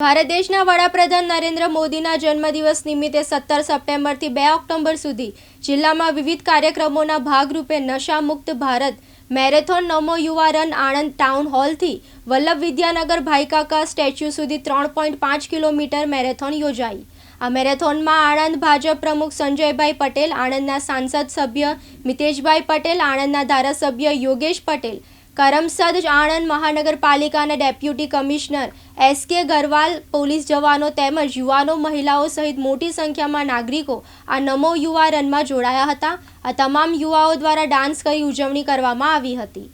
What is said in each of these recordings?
ભારત દેશના વડાપ્રધાન નરેન્દ્ર મોદીના જન્મદિવસ નિમિત્તે સત્તર સપ્ટેમ્બરથી બે ઓક્ટોબર સુધી જિલ્લામાં વિવિધ કાર્યક્રમોના ભાગરૂપે નશા મુક્ત Bharat marathon Namo Yuva run Anand town હોલથી Vallabh Vidyanagar Bhaikaka statue સુધી ત્રણ પોઈન્ટ પાંચ કિલોમીટર મેરેથોન યોજાઈ. આ મેરેથોનમાં આણંદ ભાજપ પ્રમુખ સંજયભાઈ પટેલ, આણંદના સાંસદ સભ્ય મિતેશભાઈ પટેલ, આણંદના ધારાસભ્ય યોગેશ પટેલ કરમસદ આણંદ મહાનગરપાલિકાના ડેપ્યુટી કમિશનર એસ કે ગરવાલ, પોલીસ જવાનો તેમજ યુવાનો, મહિલાઓ સહિત મોટી સંખ્યામાં નાગરિકો આ નમો યુવા રનમાં જોડાયા હતા. આ તમામ યુવાઓ દ્વારા ડાન્સ કરી ઉજવણી કરવામાં આવી હતી.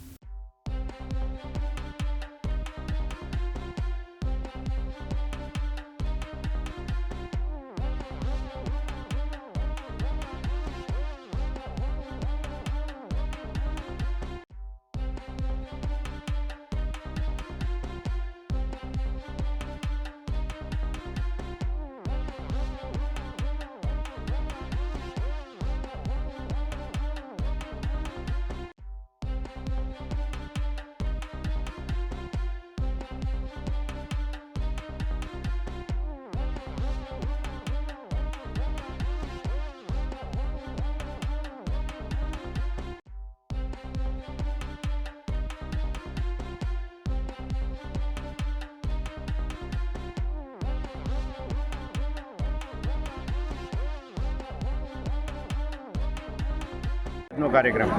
નો કાર્યક્રમ.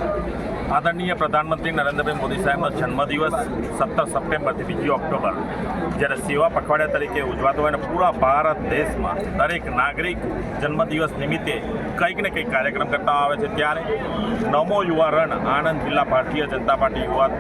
આદરણીય પ્રધાનમંત્રી નરેન્દ્રભાઈ મોદી સાહેબનો જન્મદિવસ સત્તર સપ્ટેમ્બરથી બીજી ઓક્ટોબર, જ્યારે સેવા પખવાડિયા તરીકે ઉજવાતો હોય અને પૂરા ભારત દેશમાં દરેક નાગરિક જન્મદિવસ નિમિત્તે કંઈક ને કંઈક કાર્યક્રમ કરતા આવે છે. ત્યારે નમો યુવા રણ આણંદ જિલ્લા ભારતીય જનતા પાર્ટી યુવા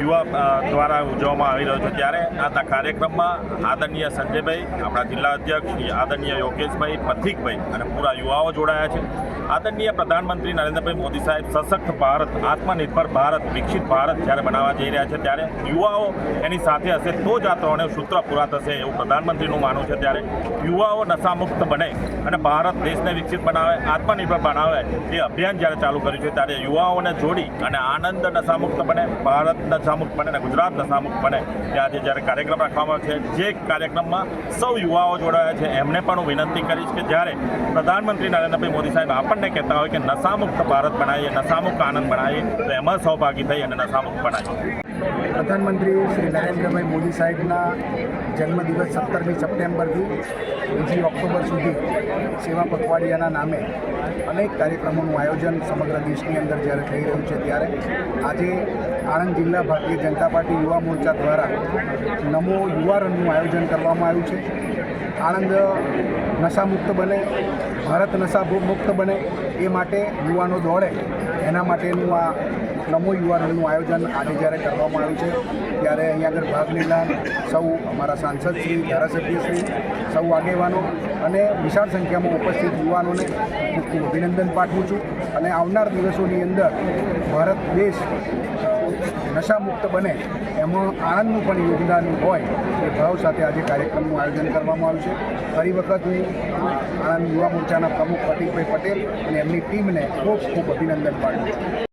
યુવા દ્વારા ઉજવવામાં આવી રહ્યો છે. ત્યારે આ કાર્યક્રમમાં આદરણીય સંજયભાઈ, આપણા જિલ્લા અધ્યક્ષ આદરણીય યોગેશભાઈ પથિકભાઈ અને પૂરા યુવાઓ જોડાયા છે. આદરણીય પ્રધાનમંત્રી નરેન્દ્રભાઈ મોદી સાહેબ સશક્ત ભારત, આત્મનિર્ભર ભારત, વિકસિત ભારત જ્યારે બનાવવા જઈ રહ્યા છે, ત્યારે યુવાઓ એની સાથે હશે તો જ આ ત્રણે સૂત્ર પૂરા થશે એવું પ્રધાનમંત્રીનું માનવું છે. ત્યારે યુવાઓ નશામુક્ત બને અને ભારત દેશને વિકસિત બનાવે, આત્મનિર્ભર બનાવે એ અભિયાન જ્યારે ચાલુ કર્યું છે, ત્યારે યુવાઓને જોડી અને આનંદ નશામુક્ત બને, ભારત નશામુક્ત બને અને ગુજરાત નશામુક્ત બને તે આજે જ્યારે કાર્યક્રમ રાખવામાં છે. જે કાર્યક્રમમાં સૌ યુવાઓ જોડાયા છે. એમને પણ હું વિનંતી કરીશ કે જ્યારે પ્રધાનમંત્રી નરેન્દ્રભાઈ મોદી સાહેબ આપણને કહેતા હોય કે નશામુક્ત ભારત બનાવીએ, નશામુક્ત આનંદ બનાવીએ, તો એમાં સહભાગી થઈ અને નશામુક્ત બનાવીએ. પ્રધાનમંત્રી શ્રી નરેન્દ્રભાઈ મોદી સાહેબના જન્મદિવસ સત્તરમી સપ્ટેમ્બરથી બીજી ઓક્ટોબર સુધી સેવા પખવાડિયાના નામે અનેક કાર્યક્રમોનું આયોજન સમગ્ર દેશની અંદર જ્યારે થઈ રહ્યું છે ત્યારે આજે આણંદ જિલ્લા ભારતીય જનતા પાર્ટી યુવા મોરચા દ્વારા નમો યુવા રનનું આયોજન કરવામાં આવ્યું છે. આણંદ નશામુક્ત બને, ભારત નશા મુક્ત બને એ માટે યુવાનો દોડે, એના માટેનું આ નમો યુવાનોનું આયોજન આજે જ્યારે કરવામાં આવ્યું છે, ત્યારે અહીંયા આગળ ભાગ લેનાર સૌ અમારા સાંસદ શ્રી, ધારાસભ્ય શ્રી, સૌ આગેવાનો અને વિશાળ સંખ્યામાં ઉપસ્થિત યુવાનોને અભિનંદન પાઠવું છું. અને આવનાર દિવસોની અંદર ભારત દેશ નશામુક્ત બને એમાં આણંદનું પણ યોગદાન હોય એ ભાવ સાથે આજે કાર્યક્રમનું આયોજન કરવામાં આવ્યું છે. ફરી વખત હું આણંદ યુવા મોરચાના પ્રમુખ પ્રતિકભાઈ પટેલ અને એમની ટીમને ખૂબ ખૂબ અભિનંદન પાઠવું છું.